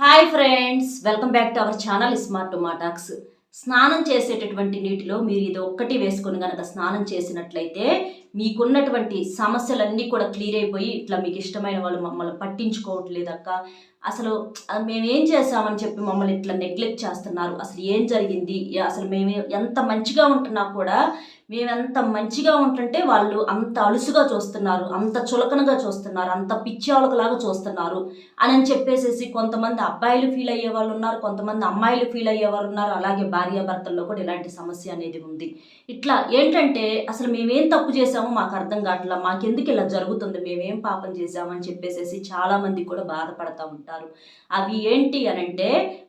Hi friends welcome back to our channel smart మాటాక్స్ స్నానం చేసేటటువంటి నీటిలో మీరు ఇది ఒక్కటి వేసుకొని కనుక స్నానం చేసినట్లయితే మీకున్నటువంటి సమస్యలన్నీ కూడా క్లియర్ అయిపోయి ఇట్లా మీకు ఇష్టమైన వాళ్ళు మమ్మల్ని పట్టించుకోవట్లేదక్క అసలు మేమేం మేము ఏం చేసామని చెప్పి మమ్మల్ని ఇట్లా నెగ్లెక్ట్ చేస్తున్నారు. అసలు ఏం జరిగింది? అసలు మేము ఎంత మంచిగా ఉంటున్నా కూడా మేము ఎంత మంచిగా ఉంటుంటే వాళ్ళు అంత అలుసుగా చూస్తున్నారు అంత చులకనగా చూస్తున్నారు అంత పిచ్చావులకలాగా చూస్తున్నారు అని అని చెప్పేసేసి కొంతమంది అబ్బాయిలు ఫీల్ అయ్యే వాళ్ళు ఉన్నారు కొంతమంది అమ్మాయిలు ఫీల్ అయ్యే వాళ్ళు ఉన్నారు. అలాగే భార్యాభర్తల్లో కూడా ఇలాంటి సమస్య అనేది ఉంది. ఇట్లా ఏంటంటే అసలు మేమేం తప్పు చేసామో మాకు అర్థం కావట్లా మాకెందుకు ఇలా జరుగుతుంది మేమేం పాపం చేసామని చెప్పేసేసి చాలామంది కూడా బాధపడతా ఉంటారు. అవి ఏంటి అని అంటే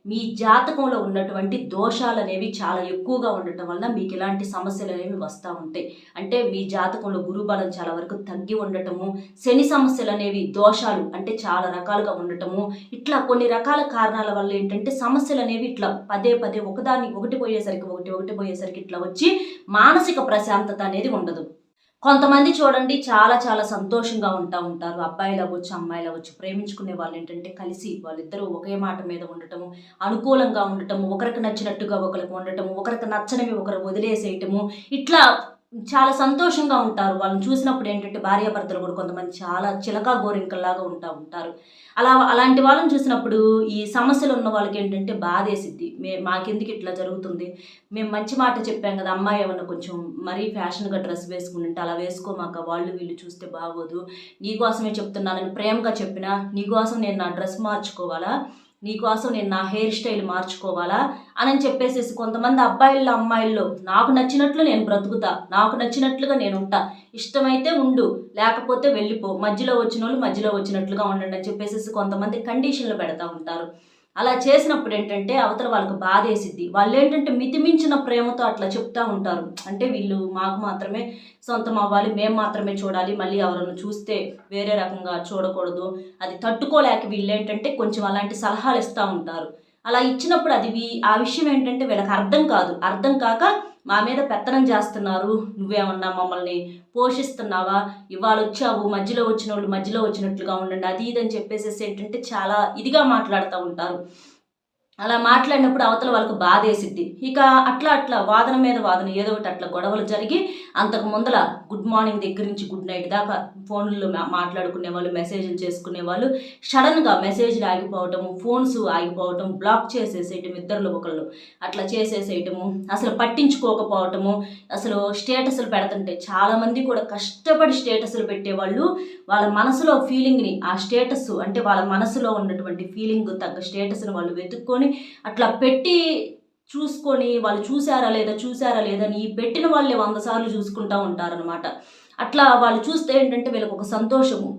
మీ జాతకంలో ఉన్నటువంటి దోషాలు అనేవి చాలా ఎక్కువగా ఉండటం వలన మీకు ఇలాంటి సమస్యలు అనేవి వస్తూ ఉంటాయి. అంటే మీ జాతకంలో గురుబలం చాలా వరకు తగ్గి ఉండటము శని సమస్యలు అనేవి దోషాలు అంటే చాలా రకాలుగా ఉండటము ఇట్లా కొన్ని రకాల కారణాల వల్ల ఏంటంటే సమస్యలు అనేవి ఇట్లా పదే పదే ఒకదాన్ని ఒకటి పోయేసరికి ఒకటి ఒకటి పోయేసరికి ఇట్లా వచ్చి మానసిక ప్రశాంతత అనేది ఉండదు. కొంతమంది చూడండి చాలా చాలా సంతోషంగా ఉంటా ఉంటారు. అబ్బాయిలు అవ్వచ్చు అమ్మాయిలు అవ్వచ్చు ప్రేమించుకునే వాళ్ళు ఏంటంటే కలిసి వాళ్ళిద్దరూ ఒకే మాట మీద ఉండటము అనుకూలంగా ఉండటము ఒకరికి నచ్చినట్టుగా ఒకరికి ఉండటము ఒకరికి నచ్చనివి ఒకరు వదిలేసేయటము ఇట్లా చాలా సంతోషంగా ఉంటారు. వాళ్ళని చూసినప్పుడు ఏంటంటే భార్యాభర్తలు కూడా కొంతమంది చాలా చిలకా గోరింకల్లాగా ఉంటా ఉంటారు. అలా అలాంటి వాళ్ళని చూసినప్పుడు ఈ సమస్యలు ఉన్న వాళ్ళకి ఏంటంటే బాధేసిద్ది. మే మాకెందుకు ఇట్లా జరుగుతుంది? మేము మంచి మాట చెప్పాం కదా అమ్మాయి ఏమన్నా కొంచెం మరీ ఫ్యాషన్గా డ్రెస్ వేసుకుంటుంటే అలా వేసుకోమాక వాళ్ళు వీళ్ళు చూస్తే బాగోదు. నీకోసమే చెప్తున్నానని ప్రేమగా చెప్పినా నీకోసం నేను నా డ్రెస్ మార్చుకోవాలా? నీకోసం నేను నా హెయిర్ స్టైల్ మార్చుకోవాలా? అని చెప్పేసేసి కొంతమంది అబ్బాయిల్లో అమ్మాయిల్లో నాకు నచ్చినట్లు నేను బ్రతుకుతా నాకు నచ్చినట్లుగా నేను ఉంటా ఇష్టమైతే ఉండు లేకపోతే వెళ్ళిపో మధ్యలో వచ్చిన వాళ్ళు మధ్యలో వచ్చినట్లుగా ఉండండి అని చెప్పేసి కొంతమంది కండిషన్లు పెడతా ఉంటారు. అలా చేసినప్పుడు ఏంటంటే అవతల వాళ్ళకి బాధేసిద్ది. వాళ్ళు ఏంటంటే మితిమించిన ప్రేమతో అట్లా చెప్తా ఉంటారు. అంటే వీళ్ళు మాకు మాత్రమే సొంతం అవ్వాలి మేము మాత్రమే చూడాలి మళ్ళీ ఎవరైనా చూస్తే వేరే రకంగా చూడకూడదు. అది తట్టుకోలేక వీళ్ళు ఏంటంటే కొంచెం అలాంటి సలహాలు ఇస్తూ ఉంటారు. అలా ఇచ్చినప్పుడు అది ఆ విషయం ఏంటంటే వీళ్ళకి అర్థం కాదు. అర్థం కాక మా మీద పెత్తనం చేస్తున్నారు. నువ్వేమన్నా మమ్మల్ని పోషిస్తున్నావా? ఇవాళ వచ్చావు మధ్యలో వచ్చిన వాళ్ళు మధ్యలో వచ్చినట్లుగా ఉండండి అది ఇది అని చెప్పేసేసి ఏంటంటే చాలా ఇదిగా మాట్లాడుతూ ఉంటారు. అలా మాట్లాడినప్పుడు అవతల వాళ్ళకు బాధేసిద్ది. ఇక అట్లా అట్లా వాదన మీద వాదన ఏదో ఒకటి అట్లా గొడవలు జరిగి అంతకు ముందల గుడ్ మార్నింగ్ దగ్గర నుంచి గుడ్ నైట్ దాకా ఫోన్లో మాట్లాడుకునే వాళ్ళు మెసేజ్లు చేసుకునే వాళ్ళు సడన్గా మెసేజ్లు ఆగిపోవటము ఫోన్స్ ఆగిపోవటం బ్లాక్ చేసేసేయటం ఇద్దరు ఒకళ్ళు అట్లా చేసేసేయటము అసలు పట్టించుకోకపోవటము అసలు స్టేటస్లు పెడుతుంటే చాలామంది కూడా కష్టపడి స్టేటస్లు పెట్టేవాళ్ళు వాళ్ళ మనసులో ఫీలింగ్ని ఆ స్టేటస్ అంటే వాళ్ళ మనసులో ఉన్నటువంటి ఫీలింగ్ తగ్గ స్టేటస్ని వాళ్ళు వెతుక్కొని అట్లా పెట్టి చూసుకొని వాళ్ళు చూసారా లేదా చూసారా లేదా అని పెట్టిన వాళ్ళే వంద సార్లు చూసుకుంటా ఉంటారనమాట అట్లా వాళ్ళు చూస్తే ఏంటంటే వీళ్ళకి ఒక సంతోషము.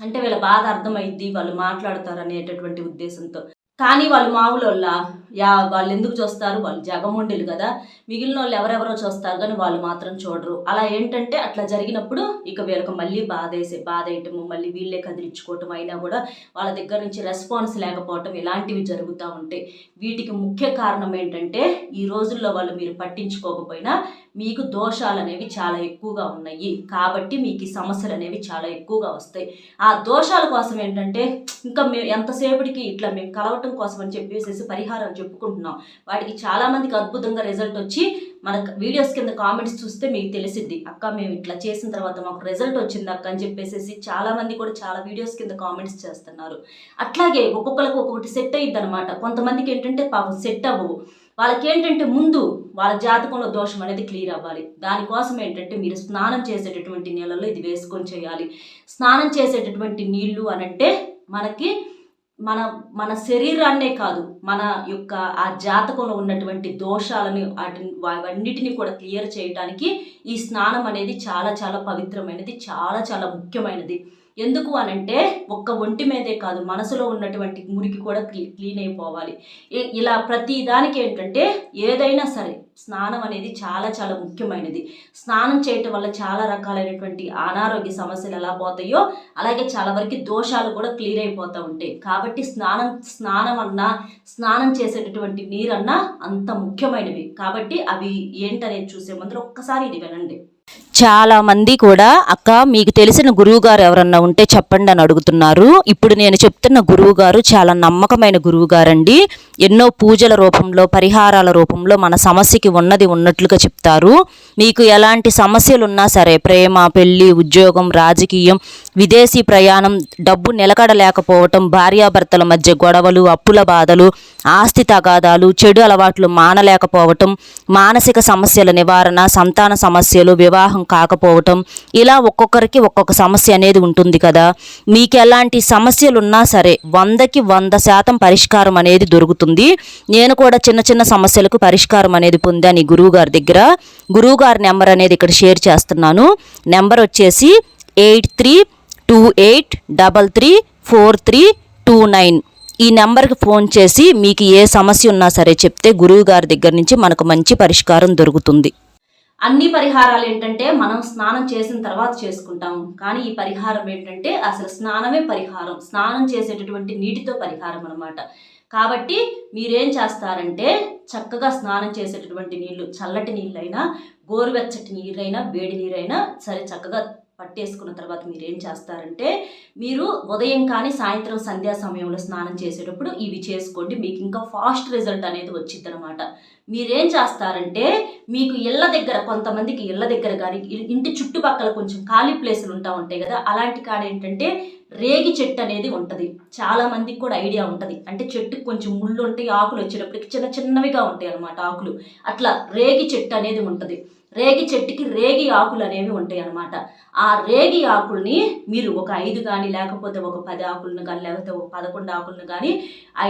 అంటే వీళ్ళ బాధ అర్థమైద్ది వాళ్ళు మాట్లాడతారు అనేటటువంటి ఉద్దేశంతో. కానీ వాళ్ళు మామూలు యా వాళ్ళు ఎందుకు చూస్తారు? వాళ్ళు జగముండిలు కదా. మిగిలిన వాళ్ళు ఎవరెవరో చూస్తారు కానీ వాళ్ళు మాత్రం చూడరు. అలా ఏంటంటే అట్లా జరిగినప్పుడు ఇక వీళ్ళకి మళ్ళీ బాధ వేసే బాధ వేయటము మళ్ళీ వీళ్ళే కదిలించుకోవటం అయినా కూడా వాళ్ళ దగ్గర నుంచి రెస్పాన్స్ లేకపోవటం ఇలాంటివి జరుగుతూ ఉంటాయి వీటికి ముఖ్య కారణం ఏంటంటే ఈ రోజుల్లో వాళ్ళు మీరు పట్టించుకోకపోయినా మీకు దోషాలు అనేవి చాలా ఎక్కువగా ఉన్నాయి. కాబట్టి మీకు ఈ సమస్యలు అనేవి చాలా ఎక్కువగా వస్తాయి. ఆ దోషాల కోసం ఏంటంటే ఇంకా మేము ఎంతసేపటికి ఇట్లా మేము కలవటం కోసం అని చెప్పేసి పరిహారాలు చెప్పుకుంటున్నాం. వాటికి చాలా మందికి అద్భుతంగా రిజల్ట్ వచ్చి మన వీడియోస్ కింద కామెంట్స్ చూస్తే మీకు తెలిసిద్ది. అక్క మేము ఇట్లా చేసిన తర్వాత మాకు రిజల్ట్ వచ్చింది అక్క అని చెప్పేసి చాలా మంది కూడా చాలా వీడియోస్ కింద కామెంట్స్ చేస్తున్నారు. అట్లాగే ఒక్కొక్కరికి ఒక్కొక్కటి సెట్ అయ్యిద్ది అనమాట కొంతమందికి ఏంటంటే పాపం సెట్ అవ్వవు. వాళ్ళకి ఏంటంటే ముందు వాళ్ళ జాతకంలో దోషం అనేది క్లియర్ అవ్వాలి. దానికోసం ఏంటంటే మీరు స్నానం చేసేటటువంటి నీళ్ళలో ఇది వేసుకొని చేయాలి. స్నానం చేసేటటువంటి నీళ్ళు అనంటే మనకి మన మన శరీరాన్నే కాదు మన యొక్క ఆ జాతకంలో ఉన్నటువంటి దోషాలను వాటిని అవన్నిటిని కూడా క్లియర్ చేయడానికి ఈ స్నానం అనేది చాలా చాలా పవిత్రమైనది చాలా చాలా ముఖ్యమైనది. ఎందుకు అనంటే ఒక్క ఒంటి మీదే కాదు మనసులో ఉన్నటువంటి మురికి కూడా క్లీన్ అయిపోవాలి. ఇలా ప్రతి దానికి ఏంటంటే ఏదైనా సరే స్నానం అనేది చాలా చాలా ముఖ్యమైనది. స్నానం చేయటం వల్ల చాలా రకాలైనటువంటి అనారోగ్య సమస్యలు ఎలా పోతాయో అలాగే చాలా వరకు దోషాలు కూడా క్లియర్ అయిపోతూ ఉంటాయి. కాబట్టి స్నానం స్నానం అన్నా స్నానం చేసేటటువంటి నీరన్నా అంత ముఖ్యమైనవి. కాబట్టి అవి ఏంటనేది చూసే ముందర ఒక్కసారి ఇది వినండి. చాలా మంది కూడా అక్క మీకు తెలిసిన గురువు గారు ఎవరన్నా ఉంటే చెప్పండి అని అడుగుతున్నారు. ఇప్పుడు నేను చెప్తున్న గురువు గారు చాలా నమ్మకమైన గురువు గారండి ఎన్నో పూజల రూపంలో పరిహారాల రూపంలో మన సమస్యకి ఉన్నది ఉన్నట్లుగా చెప్తారు. మీకు ఎలాంటి సమస్యలు ఉన్నా సరే ప్రేమ పెళ్ళి ఉద్యోగం రాజకీయం విదేశీ ప్రయాణం డబ్బు నిలకడలేకపోవటం భార్యాభర్తల మధ్య గొడవలు అప్పుల బాధలు ఆస్తి తగాదాలు చెడు అలవాట్లు మానలేకపోవటం మానసిక సమస్యల నివారణ సంతాన సమస్యలు వివాహం కాకపోవటం ఇలా ఒక్కొక్కరికి ఒక్కొక్క సమస్య అనేది ఉంటుంది కదా. మీకు ఎలాంటి సమస్యలు ఉన్నా సరే వందకి వంద శాతం పరిష్కారం అనేది దొరుకుతుంది. నేను కూడా చిన్న చిన్న సమస్యలకు పరిష్కారం అనేది పొందాను ఈ గురువుగారి దగ్గర. గురువుగారి నెంబర్ అనేది ఇక్కడ షేర్ చేస్తున్నాను. నెంబర్ వచ్చేసి eight three two eight double three four three two nine. ఈ నెంబర్కి ఫోన్ చేసి మీకు ఏ సమస్య ఉన్నా సరే చెప్తే గురువు గారి దగ్గర నుంచి మనకు మంచి పరిష్కారం దొరుకుతుంది. అన్ని పరిహారాలు ఏంటంటే మనం స్నానం చేసిన తర్వాత చేసుకుంటాం. కానీ ఈ పరిహారం ఏంటంటే అసలు స్నానమే పరిహారం. స్నానం చేసేటటువంటి నీటితో పరిహారం అనమాట కాబట్టి మీరేం చేస్తారంటే చక్కగా స్నానం చేసేటటువంటి నీళ్ళు చల్లటి నీళ్ళైనా గోరువెచ్చటి నీరైనా వేడి నీరైనా సరే చక్కగా పట్టేసుకున్న తర్వాత మీరు ఏం చేస్తారంటే మీరు ఉదయం కానీ సాయంత్రం సంధ్యా సమయంలో స్నానం చేసేటప్పుడు ఇవి చేసుకోండి మీకు ఇంకా ఫాస్ట్ రిజల్ట్ అనేది వచ్చింది అనమాట మీరేం చేస్తారంటే మీకు ఇళ్ళ దగ్గర కొంతమందికి ఇళ్ళ దగ్గర కానీ ఇంటి చుట్టుపక్కల కొంచెం ఖాళీ ప్లేసులు ఉంటా ఉంటాయి కదా అలాంటి కాడ ఏంటంటే రేగి చెట్టు అనేది ఉంటుంది. చాలా మందికి కూడా ఐడియా ఉంటుంది. అంటే చెట్టుకు కొంచెం ముళ్ళు ఉంటాయి ఆకులు వచ్చేటప్పటికి చిన్న చిన్నవిగా ఉంటాయి అనమాట ఆకులు. అట్లా రేగి చెట్టు అనేది ఉంటుంది. రేగి చెట్టుకి రేగి ఆకులు అనేవి ఉంటాయి అన్నమాట. ఆ రేగి ఆకుల్ని మీరు ఒక ఐదు కానీ లేకపోతే ఒక పది ఆకులను కానీ లేకపోతే ఒక పదకొండు ఆకులను కానీ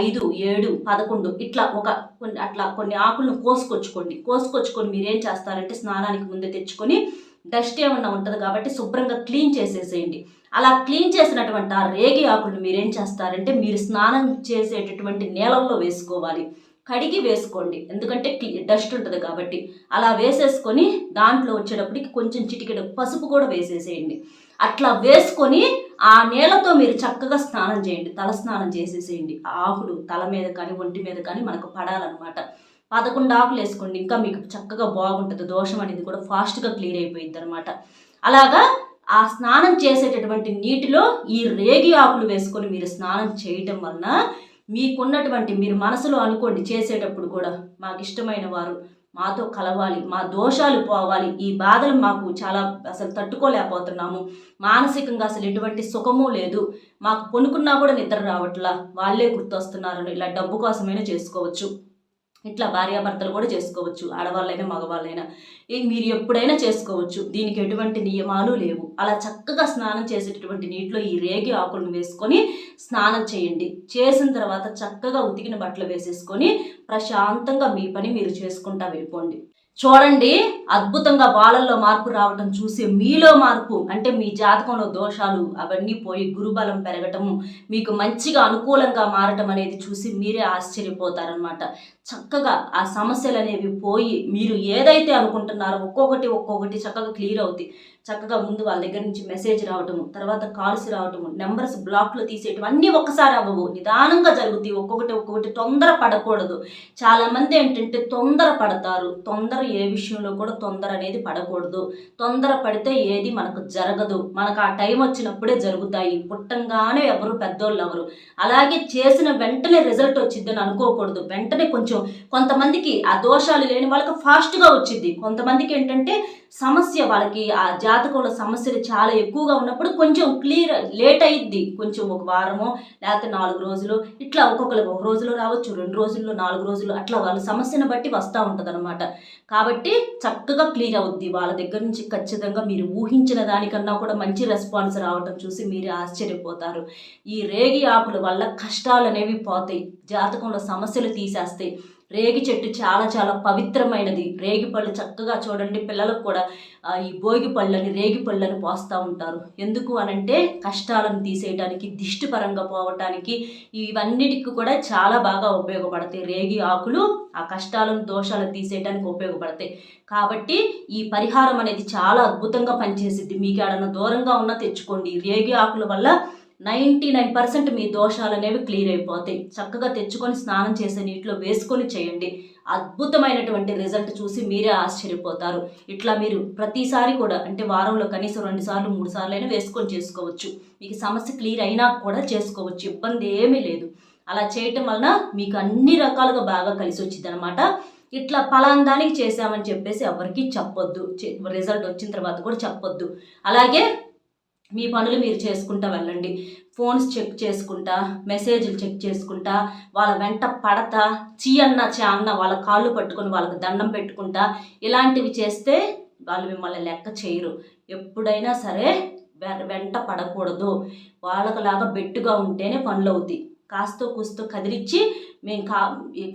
ఐదు ఏడు పదకొండు ఇట్లా ఒక కొన్ని అట్లా కొన్ని ఆకులను కోసుకొచ్చుకోండి. కోసుకొచ్చుకొని మీరేం చేస్తారంటే స్నానానికి ముందే తెచ్చుకొని డస్ట్ ఏమన్నా ఉంటుంది కాబట్టి శుభ్రంగా క్లీన్ చేసేసేయండి. అలా క్లీన్ చేసినటువంటి ఆ రేగి ఆకులను మీరేం చేస్తారంటే మీరు స్నానం చేసేటటువంటి నీళ్ళల్లో వేసుకోవాలి. కడిగి వేసుకోండి. ఎందుకంటే డస్ట్ ఉంటుంది కాబట్టి. అలా వేసేసుకొని దాంట్లో వచ్చేటప్పటికి కొంచెం చిటికెడ పసుపు కూడా వేసేసేయండి. అట్లా వేసుకొని ఆ నీళ్ళతో మీరు చక్కగా స్నానం చేయండి. తల స్నానం చేసేసేయండి. ఆకులు తల మీద కానీ ఒంటి మీద కానీ మనకు పడాలన్నమాట. పదకొండు ఆకులు వేసుకోండి. ఇంకా మీకు చక్కగా బాగుంటుంది. దోషం అనేది కూడా ఫాస్ట్గా క్లియర్ అయిపోయింది అనమాట అలాగా ఆ స్నానం చేసేటటువంటి నీటిలో ఈ రేగి ఆకులు వేసుకొని మీరు స్నానం చేయటం వలన మీకున్నటువంటి మీరు మనసులో అనుకోండి చేసేటప్పుడు కూడా మాకు ఇష్టమైన వారు మాతో కలవాలి మా దోషాలు పోవాలి ఈ బాధలు మాకు చాలా అసలు తట్టుకోలేకపోతున్నాము మానసికంగా అసలు ఎటువంటి సుఖము లేదు మాకు పొనుకున్నా కూడా నిద్ర రావట్లా వాళ్ళే గుర్తొస్తున్నారు ఇలా డబ్బు కోసమైనా చేసుకోవచ్చు. ఇట్లా భార్యాభర్తలు కూడా చేసుకోవచ్చు ఆడవాళ్ళైనా మగవాళ్ళైనా. మీరు ఎప్పుడైనా చేసుకోవచ్చు. దీనికి ఎటువంటి నియమాలు లేవు. అలా చక్కగా స్నానం చేసేటటువంటి నీటిలో ఈ రేగి ఆకులను వేసుకొని స్నానం చేయండి. చేసిన తర్వాత చక్కగా ఉతికిన బట్టలు వేసేసుకొని ప్రశాంతంగా మీ పని మీరు చేసుకుంటా వెళ్ళిపోండి. చూడండి అద్భుతంగా వాళ్ళల్లో మార్పు రావటం చూసి మీలో మార్పు అంటే మీ జాతకంలో దోషాలు అవన్నీ పోయి గురుబలం పెరగటము మీకు మంచిగా అనుకూలంగా మారటం అనేది చూసి మీరే ఆశ్చర్యపోతారనమాట చక్కగా ఆ సమస్యలు అనేవి పోయి మీరు ఏదైతే అనుకుంటున్నారో ఒక్కొక్కటి ఒక్కొక్కటి చక్కగా క్లియర్ అవుతాయి. చక్కగా ముందు వాళ్ళ దగ్గర నుంచి మెసేజ్ రావటము తర్వాత కాల్స్ రావటము నెంబర్స్ బ్లాక్లో తీసేయటం అన్నీ ఒక్కసారి అవ్వవు. నిదానంగా జరుగుతాయి ఒక్కొక్కటి ఒక్కొక్కటి తొందర పడకూడదు. చాలామంది ఏంటంటే తొందర పడతారు. తొందర ఏ విషయంలో కూడా తొందర అనేది పడకూడదు. తొందర పడితే ఏది మనకు జరగదు. మనకు ఆ టైం వచ్చినప్పుడే జరుగుతాయి. పుట్టంగానే ఎవరు పెద్దోళ్ళు ఎవరు. అలాగే చేసిన వెంటనే రిజల్ట్ వచ్చిద్దని అనుకోకూడదు. వెంటనే కొంచెం కొంతమందికి ఆ దోషాలు లేని వాళ్ళకి ఫాస్ట్గా వచ్చింది కొంతమందికి ఏంటంటే సమస్య వాళ్ళకి ఆ జాతకంలో సమస్యలు చాలా ఎక్కువగా ఉన్నప్పుడు కొంచెం క్లియర్ లేట్ అయ్యిద్ది కొంచెం ఒక వారమో లేకపోతే నాలుగు రోజులు ఇట్లా ఒక్కొక్కరికి ఒక రోజులో రావచ్చు రెండు రోజుల్లో నాలుగు రోజులు అట్లా వాళ్ళ సమస్యను బట్టి వస్తూ ఉంటుంది కాబట్టి చక్కగా క్లియర్ అవుద్ది. వాళ్ళ దగ్గర నుంచి ఖచ్చితంగా మీరు ఊహించిన దానికన్నా కూడా మంచి రెస్పాన్స్ రావటం చూసి మీరు ఆశ్చర్యపోతారు. ఈ రేగి ఆకుల వల్ల కష్టాలు అనేవి పోతాయి. జాతకంలో సమస్యలు తీసేస్తాయి. రేగి చెట్టు చాలా చాలా పవిత్రమైనది. రేగి పళ్ళు చక్కగా చూడండి పిల్లలకు కూడా ఈ భోగి పళ్ళని రేగి పళ్ళని పోస్తూ ఉంటారు. ఎందుకు అనంటే కష్టాలను తీసేయడానికి దిష్టి పరంగా పోవటానికి ఇవన్నిటికి కూడా చాలా బాగా ఉపయోగపడతాయి. రేగి ఆకులు ఆ కష్టాలను దోషాలను తీసేయడానికి ఉపయోగపడతాయి. కాబట్టి ఈ పరిహారం అనేది చాలా అద్భుతంగా పనిచేసిద్ది. మీకు ఏడన్నా దూరంగా ఉన్నా తెచ్చుకోండి. రేగి ఆకుల వల్ల నైంటీ నైన్ పర్సెంట్ మీ దోషాలు అనేవి క్లియర్ అయిపోతాయి. చక్కగా తెచ్చుకొని స్నానం చేసే నీటిలో వేసుకొని చేయండి. అద్భుతమైనటువంటి రిజల్ట్ చూసి మీరే ఆశ్చర్యపోతారు. ఇట్లా మీరు ప్రతిసారి కూడా అంటే వారంలో కనీసం రెండు సార్లు మూడు సార్లు అయినా వేసుకొని చేసుకోవచ్చు. మీకు సమస్య క్లియర్ అయినా కూడా చేసుకోవచ్చు. ఇబ్బంది ఏమీ లేదు. అలా చేయటం వలన మీకు అన్ని రకాలుగా బాగా కలిసి వచ్చింది అనమాట ఇట్లా పలాందానికి చేశామని చెప్పేసి ఎవరికి చెప్పొద్దు. రిజల్ట్ వచ్చిన తర్వాత కూడా చెప్పొద్దు. అలాగే మీ పనులు మీరు చేసుకుంటా వెళ్ళండి. ఫోన్స్ చెక్ చేసుకుంటా మెసేజ్లు చెక్ చేసుకుంటా వాళ్ళ వెంట పడతా చీ అన్న చా అన్న వాళ్ళ కాళ్ళు పట్టుకొని వాళ్ళకి దండం పెట్టుకుంటా. ఇలాంటివి చేస్తే వాళ్ళు మిమ్మల్ని లెక్క చేయరు. ఎప్పుడైనా సరే వెంట పడకూడదు. వాళ్ళకులాగా బెట్టుగా ఉంటేనే పనులు అవుతాయి కాస్తో కూస్తో కదిలిచ్చి మేము కా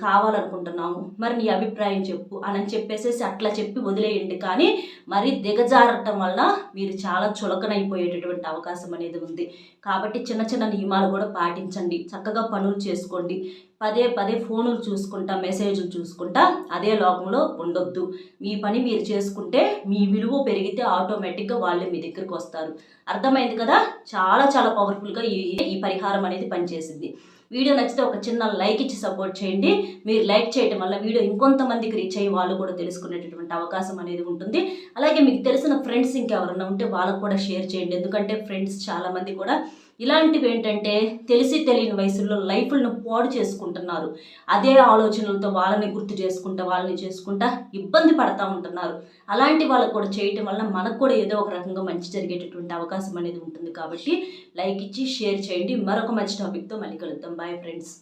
కావాలనుకుంటున్నాము. మరి నీ అభిప్రాయం చెప్పు. అని చెప్పేసేసి అట్లా చెప్పి వదిలేయండి. కానీ మరి దిగజారటం వల్ల మీరు చాలా చులకనైపోయేటటువంటి అవకాశం అనేది ఉంది. కాబట్టి చిన్న చిన్న నియమాలు కూడా పాటించండి. చక్కగా పనులు చేసుకోండి. పదే పదే ఫోనులు చూసుకుంటా మెసేజ్లు చూసుకుంటా అదే లోకంలో ఉండొద్దు. మీ పని మీరు చేసుకుంటే మీ విలువ పెరిగితే ఆటోమేటిక్గా వాళ్ళే మీ దగ్గరికి వస్తారు. అర్థమైంది కదా? చాలా చాలా పవర్ఫుల్గా ఈ ఈ పరిహారం అనేది పనిచేసింది. వీడియో నచ్చితే ఒక చిన్న లైక్ ఇచ్చి సపోర్ట్ చేయండి. మీరు లైక్ చేయడం వల్ల వీడియో ఇంకొంతమందికి రీచ్ అయ్యి వాళ్ళు కూడా తెలుసుకునేటటువంటి అవకాశం అనేది ఉంటుంది. అలాగే మీకు తెలిసిన ఫ్రెండ్స్ ఇంకెవరన్నా ఉంటే వాళ్ళకు కూడా షేర్ చేయండి. ఎందుకంటే ఫ్రెండ్స్ చాలామంది కూడా ఇలాంటివి ఏంటంటే తెలిసి తెలియని వయసులో లైఫ్లను పాడు చేసుకుంటున్నారు. అదే ఆలోచనలతో వాళ్ళని గుర్తు చేసుకుంటా వాళ్ళని చేసుకుంటా ఇబ్బంది పడతా ఉంటున్నారు. అలాంటి వాళ్ళకు కూడా చేయటం వల్ల మనకు కూడా ఏదో ఒక రకంగా మంచి జరిగేటటువంటి అవకాశం అనేది ఉంటుంది కాబట్టి లైక్ ఇచ్చి షేర్ చేయండి. మరొక మంచి టాపిక్తో మళ్ళీ కలుద్దాం. Bye friends.